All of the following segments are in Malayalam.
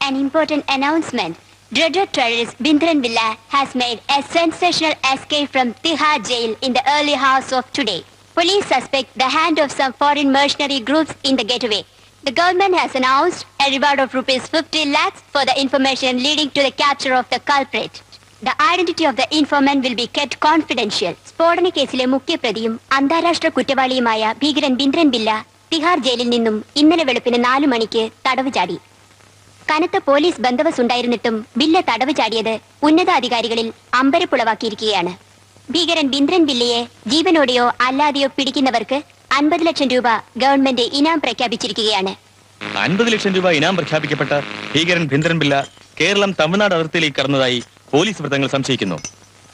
an important announcement. Dreaded terrorist Bindran Villa has made a sensational escape from Tihar jail in the early hours of today. Police suspect the hand of some foreign mercenary groups in the getaway. The government has announced a reward of rupees 50 lakhs for the information leading to the capture of the culprit. The identity of the informant will be kept confidential. സ്ഫോടന കേസിലെ മുഖ്യപ്രതിയും അന്താരാഷ്ട്ര കുറ്റവാളിയുമായ ഭീകരൻ ബിന്ദ്രൻ ബില്ല തിഹാർ ജയിലിൽ നിന്നും ഇന്നലെ വെളുപ്പിന് നാലു മണിക്ക് തടവ് ചാടി കനത്ത പോലീസ് ബന്ധവസ് ഉണ്ടായിരുന്നിട്ടും ബില്ല് തടവ് ചാടിയത് ഉന്നതാധികാരികളിൽ അമ്പരപ്പുളവാക്കിയിരിക്കുകയാണ്. ഭീകരൻ ബിന്ദ്രൻ ബില്ലയെ ജീവനോടെയോ അല്ലാതെയോ പിടിക്കുന്നവർക്ക് അൻപത് ലക്ഷം രൂപ ഗവൺമെന്റ് ഇനാം പ്രഖ്യാപിച്ചിരിക്കുകയാണ്. അൻപത് ലക്ഷം രൂപ ഇനാം പ്രഖ്യാപിക്കപ്പെട്ട ഭീകരൻ ബിന്ദ്രൻ ബില്ല കേരളം തമിഴ്നാട് അതിർത്തിയിലേക്ക് കടന്നതായി പോലീസ് വൃത്തങ്ങൾ സംശയിക്കുന്നു.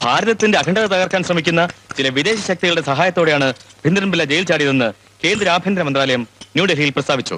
ഭാരതത്തിന്റെ അഖണ്ഡത തകർക്കാൻ ശ്രമിക്കുന്ന ചില വിദേശ ശക്തികളുടെ സഹായത്തോടെയാണ് ഭിന്ദ്രൻ ബില്ല ജയിൽ ചാടിയതെന്ന് കേന്ദ്ര ആഭ്യന്തര മന്ത്രാലയം ന്യൂഡൽഹിയിൽ പ്രസ്താവിച്ചു.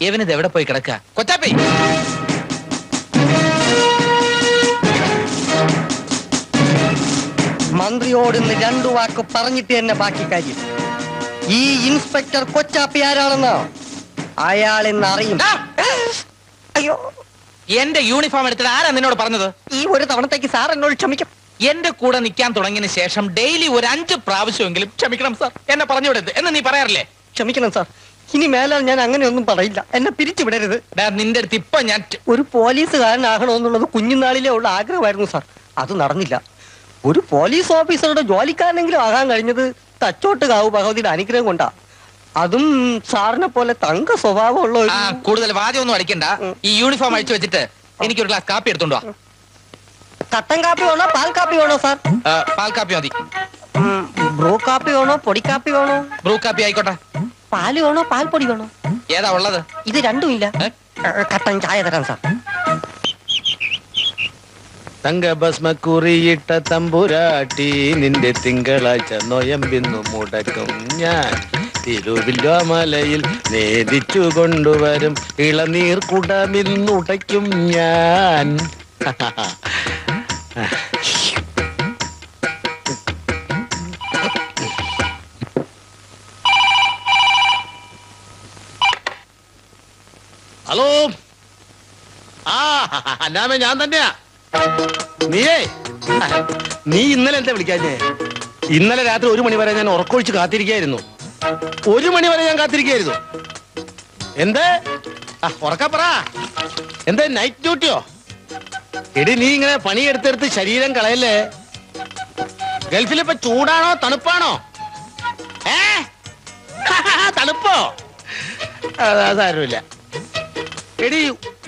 ഇവനിത് എവിടെ പോയി കിടക്ക? കൊച്ചാപ്പി! മന്ത്രിയോട് ഇന്ന് രണ്ടു വാക്ക് പറഞ്ഞിട്ട് തന്നെ ബാക്കി കാര്യം. ഈ ഇൻസ്പെക്ടർ കൊച്ചാപ്പി ആരാണെന്നോ അയാൾ ഇന്ന് അറിയും. അയ്യോ. എന്റെ യൂണിഫോം എടുത്തിട്ട് ആരാ നിന്നോട് പറഞ്ഞത്? ഈ ഒരു തവണത്തേക്ക് സാർ എന്നോട് ക്ഷമിക്കും. എന്റെ കൂടെ നിൽക്കാൻ തുടങ്ങിയതിന് ശേഷം ഡെയിലി ഒരു അഞ്ച് പ്രാവശ്യമെങ്കിലും ക്ഷമിക്കണം സാർ. എന്നെ പറഞ്ഞു വിടരുത് എന്ന് നീ പറയാറില്ലേ? ക്ഷമിക്കണം സാർ. ഇനി മേലാൽ ഞാൻ അങ്ങനെയൊന്നും പറയില്ല. എന്നെ പിരിച്ചുവിടരുത്. നിന്റെ അടുത്ത് ഇപ്പൊ ഞാൻ ഒരു പോലീസുകാരനാകണമെന്നുള്ളത് കുഞ്ഞുനാളിലെ ഉള്ള ആഗ്രഹമായിരുന്നു സാർ. അത് നടന്നില്ല. ഒരു പോലീസ് ഓഫീസറുടെ ജോലിക്കാരനെങ്കിലും ആകാൻ കഴിഞ്ഞത് തച്ചോട്ട് കാവ് ഭഗവതിയുടെ അനുഗ്രഹം കൊണ്ടാ. അതും സാറിനെ പോലെ തങ്ക സ്വഭാവമുള്ള കൂടുതൽ വാദ്യമൊന്നും അടിക്കണ്ട. ഈ യൂണിഫോം അഴിച്ചു വെച്ചിട്ട് എനിക്ക് ഒരു ഗ്ലാസ് കാപ്പി എടുത്തോണ്ടോ കട്ടൻ കാപ്പി വേണോ പാൽ കാപ്പി വേണോ സാർ? പാൽ കാപ്പി മതി. ബ്രൂ കാപ്പി വേണോ പൊടി കാപ്പി വേണോ? ബ്രൂ കാപ്പി ആയിക്കോട്ടെ. പാൽ വേണോ? പാൽപ്പൊടി വേണോ? ഏതാ ഉള്ളത്? ഇത് രണ്ടും ഇല്ല. കട്ടൻ ചായ തരാം സാർ. തങ്കഭസ്മക്കുറിയിട്ട തമ്പുരാട്ടി നിന്റെ തിങ്കളാഴ്ച നൊയമ്പിന്നു മുടക്കും ഞാൻ. തിരുവില്ലോമലയിൽ നേദിച്ചു കൊണ്ടുവരും ഇളനീർ കുടമിന്നുടയ്ക്കും ഞാൻ. ഹലോ. ആ അന്നാമേ ഞാൻ തന്നെയാ. നീയേ. നീ ഇന്നലെ എന്താ വിളിക്കാഞ്ഞേ? ഇന്നലെ രാത്രി ഒരു മണി വരെ ഞാൻ ഉറക്കൊഴിച്ച് കാത്തിരിക്കായിരുന്നു ഒരു മണി വരെ ഞാൻ കാത്തിരിക്കായിരുന്നു എന്ത്? ആ ഉറക്ക പറ. എന്ത് നൈറ്റ് ഡ്യൂട്ടിയോ എടി നീ ഇങ്ങനെ പണിയെടുത്തെടുത്ത് ശരീരം കളയല്ലേ? ഗൾഫിലിപ്പോ ചൂടാണോ തണുപ്പാണോ? ഏ? തണുപ്പോ? അതാ സാരമില്ല എടി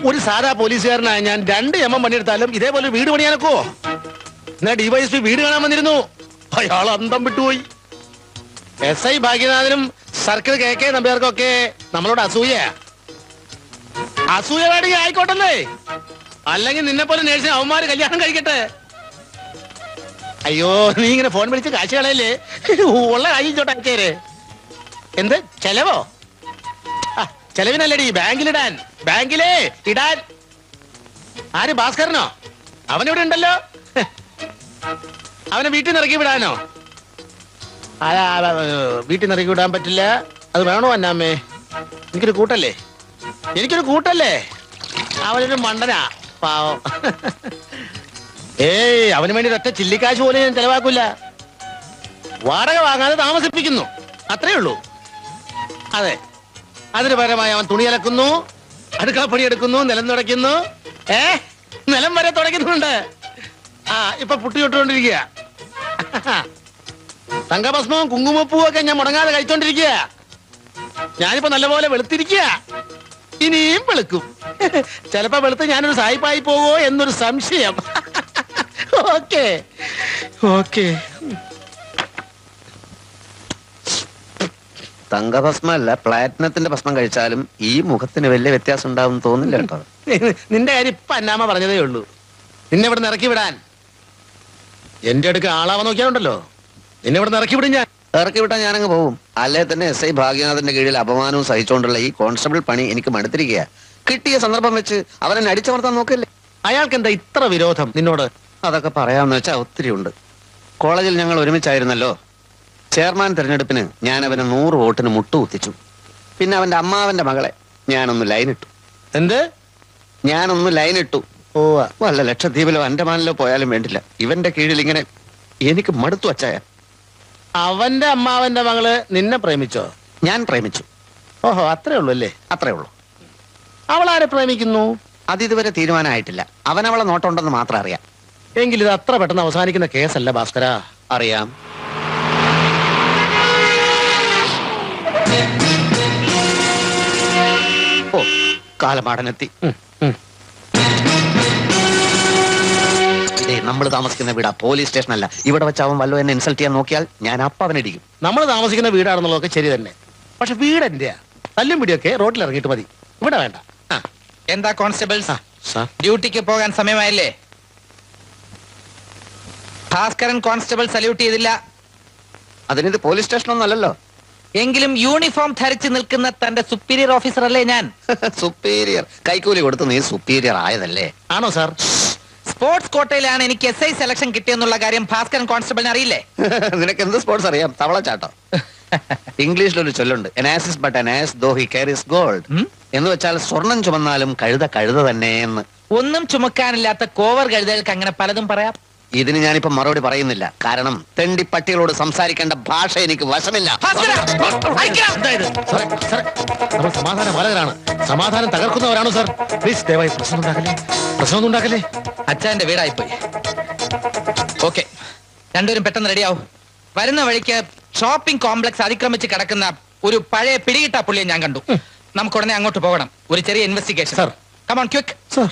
ഒരു സാധാ പോലീസുകാരനായ ഞാൻ രണ്ട് എം എം പണിയെടുത്താലും ഇതേപോലെ വീട് പണിയാനൊക്കോ? എന്നാ ഡിവൈഎസ്പി വീട് കാണാൻ വന്നിരുന്നു. അയാൾ അന്തം വിട്ടുപോയി. എസ് ഐ ഭാഗ്യനാഥനും സർക്കിൾ കെ കെ നമ്പ്യാർക്കൊക്കെ നമ്മളോട് അസൂയ. അസൂയ വേണമെങ്കിൽ ആയിക്കോട്ടല്ലേ അല്ലെങ്കിൽ നിന്നെ പോലെ നേഴ്സിന് അവന്മാര് കല്യാണം കഴിക്കട്ടെ. അയ്യോ നീ ഇങ്ങനെ ഫോൺ വിളിച്ച് കാശ് കളയല്ലേ? ഉള്ള കാശ് ചോട്ടാച്ചേര് എന്ത് ചെലവോ? ചെലവിനല്ലടി ബാങ്കിലിടാൻ. ബാങ്കിലേ ഇടാൻ. ആര് ഭാസ്കരനോ? അവനിവിടെ ഉണ്ടല്ലോ. അവനെ വീട്ടിൽ നിന്ന് ഇറക്കി വിടാനോ? വീട്ടിൽ നിന്ന് ഇറക്കി വിടാൻ പറ്റില്ല. അത് വേണോ അന്നാമ്മേ? എനിക്കൊരു കൂട്ടല്ലേ? എനിക്കൊരു കൂട്ടല്ലേ? അവനൊരു മണ്ടനാ പാവം. ഏയ് അവന് വേണ്ടി ഒറ്റ ചില്ലിക്കാശ് പോലും ഞാൻ ചെലവാക്കൂല. വാടക വാങ്ങാതെ താമസിപ്പിക്കുന്നു. അത്രേ ഉള്ളൂ. അതെ. അതിന് പകരമായി അവൻ തുണി അലക്കുന്നു അടുക്കള എടുക്കുന്നു നിലം തുടയ്ക്കുന്നു. ഏ? നിലം വരെ തുടയ്ക്കുന്നുണ്ട്. ആ ഇപ്പൊ പുട്ടി തൊട്ടുകൊണ്ടിരിക്കുക തങ്കഭസ്മവും കുങ്കുമപ്പൂവും ഒക്കെ ഞാൻ മുടങ്ങാതെ കഴിച്ചോണ്ടിരിക്കുക. ഞാനിപ്പോ നല്ലപോലെ വെളുത്തിരിക്കുക. ഇനിയും വെളുക്കും. ചിലപ്പോ വെളുത്ത് ഞാനൊരു സായിപ്പായി പോവോ എന്നൊരു സംശയം. ഓക്കെ. ഓക്കെ. തങ്കഭസ്മല്ല പ്ലാറ്റിനത്തിന്റെ ഭസ്മം കഴിച്ചാലും ഈ മുഖത്തിന് വലിയ വ്യത്യാസം ഉണ്ടാവും തോന്നില്ല കേട്ടോ. നിന്റെ കാര്യം ഇപ്പൊ അന്നാമ പറഞ്ഞതേ ഉള്ളൂ. നിന്നെ ഇവിടെ ഇറക്കി വിടാൻ. എന്റെ അടുക്ക് ആളാവാൻ നോക്കിയാണ്ടല്ലോ നിന്നെ ഇവിടെ ഇറക്കി വിടും ഞാൻ. ഇറക്കി വിട്ടാൽ ഞാനങ്ങ് പോകും അല്ലേ തന്നെ എസ് ഐ ഭാഗ്യനാഥന്റെ കീഴിൽ അപമാനവും സഹിച്ചുകൊണ്ടുള്ള ഈ കോൺസ്റ്റബിൾ പണി എനിക്ക് മടുത്തിരിക്കുക കിട്ടിയ സന്ദർഭം വെച്ച് അവരെന്നെ അടിച്ചമർത്താൻ നോക്കല്ലേ. അയാൾക്ക് എന്താ ഇത്ര വിരോധം നിന്നോട്? അതൊക്കെ പറയാമെന്ന് വെച്ചാൽ ഒത്തിരി ഉണ്ട്. കോളേജിൽ ഞങ്ങൾ ഒരുമിച്ചായിരുന്നല്ലോ. ചെയർമാൻ തിരഞ്ഞെടുപ്പിന് ഞാൻ അവന് നൂറ് വോട്ടിന് മുട്ടുകുത്തിച്ചു പിന്നെ അവന്റെ അമ്മാവന്റെ മകളെ ഞാനൊന്ന് ലൈനിട്ടു എന്ത്? ഞാനൊന്ന് ലൈനിട്ടു ഓ വല്ല ലക്ഷദ്വീപിലോ അൻഡമാനിലോ പോയാലും വേണ്ടില്ല. ഇവന്റെ കീഴിൽ ഇങ്ങനെ എനിക്ക് മടുത്തു വച്ചായ അവന്റെ അമ്മാവന്റെ മകൾ നിന്നെ പ്രേമിച്ചോ? ഞാൻ പ്രേമിച്ചു. ഓഹോ അത്രേ ഉള്ളൂ അല്ലേ? അത്രേ ഉള്ളൂ. ആരെ പ്രേമിക്കുന്നു? അത് ഇതുവരെ തീരുമാനമായിട്ടില്ല. അവളെ നോട്ടമുണ്ടെന്ന് മാത്രം അറിയാം. എങ്കിൽ ഇത് അത്ര പെട്ടെന്ന് അവസാനിക്കുന്ന കേസല്ല ഭാസ്കര. അറിയാം. കാലമാടനെത്തി. നമ്മൾ താമസിക്കുന്ന വീടാ. പോലീസ് സ്റ്റേഷൻ അല്ല ഇവിടെ വെച്ച് അവൻ വല്ലോ എന്നെ ഇൻസൾട്ട് ചെയ്യാൻ നോക്കിയാൽ ഞാൻ അപ്പ അവനടിക്കും നമ്മൾ താമസിക്കുന്ന വീടാണെന്നുള്ളതൊക്കെ ശരി തന്നെ. പക്ഷെ വീട് എന്റെയാ? തല്ലും പിടിയൊക്കെ റോഡിൽ ഇറങ്ങിയിട്ട് മതി. ഇവിടെ വേണ്ട. ആ, എന്താ കോൺസ്റ്റബിൾസ്? സാർ. ഡ്യൂട്ടിക്ക് പോകാൻ സമയമായില്ലേ? ഭാസ്കരൻ കോൺസ്റ്റബിൾ സല്യൂട്ട് ചെയ്തില്ല. അതിനിത് പോലീസ് സ്റ്റേഷനൊന്നും അല്ലല്ലോ. എങ്കിലും യൂണിഫോം ധരിച്ചു നിൽക്കുന്ന തന്റെ സുപ്പീരിയർ ഓഫീസർ അല്ലേ ഞാൻ? സുപ്പീരിയർ കൈക്കൂലി കൊടുത്ത് നീ സുപ്പീരിയർ ആയതല്ലേ? ആണോ സാർ സ്പോർട്സ് കോട്ടയിലാണ് എനിക്ക് എസ് ഐ സെലക്ഷൻ കിട്ടിയെന്നുള്ള കാര്യം ഭാസ്കരൻ കോൺസ്റ്റബിളിന് അറിയില്ലേ? നിനക്ക് എന്ത് സ്പോർട്സ് അറിയാം? തവള ചാട്ടോ ഇംഗ്ലീഷിലൊരു ചൊല്ലുണ്ട്. An ass is but an ass though he carries gold എന്ന് വെച്ചാൽ സ്വർണം ചുമന്നാലും കഴുത കഴുത തന്നെ എന്ന് ഒന്നും ചുമക്കാനില്ലാത്ത കോവർ കഴുതകൾക്ക് അങ്ങനെ പലതും പറയാം. ഇതിന് ഞാനിപ്പോ മറുപടി പറയുന്നില്ല. കാരണം തെണ്ടി പട്ടികളോട് സംസാരിക്കേണ്ട ഭാഷ എനിക്ക് വശമില്ല. നമ്മൾ സമാധാന ബാലകരാണ് സമാധാനം തകർക്കുന്നവരാണോ സാർ? പ്ലീസ് ദയവായി പ്രശ്നം ഉണ്ടാക്കല്ലേ? പ്രശ്നമൊന്നും ഉണ്ടാക്കല്ലേ? അച്ഛന്റെ വീടായിപ്പോയി. ഓക്കെ രണ്ടുപേരും പെട്ടെന്ന് റെഡിയാവും വരുന്ന വഴിക്ക് ഷോപ്പിംഗ് കോംപ്ലക്സ് അതിക്രമിച്ച് കിടക്കുന്ന ഒരു പഴയ പിടികിട്ട പുള്ളിയെ ഞാൻ കണ്ടു. നമുക്ക് ഉടനെ അങ്ങോട്ട് പോകണം. ഒരു ചെറിയ investigation sir. Come on quick sir.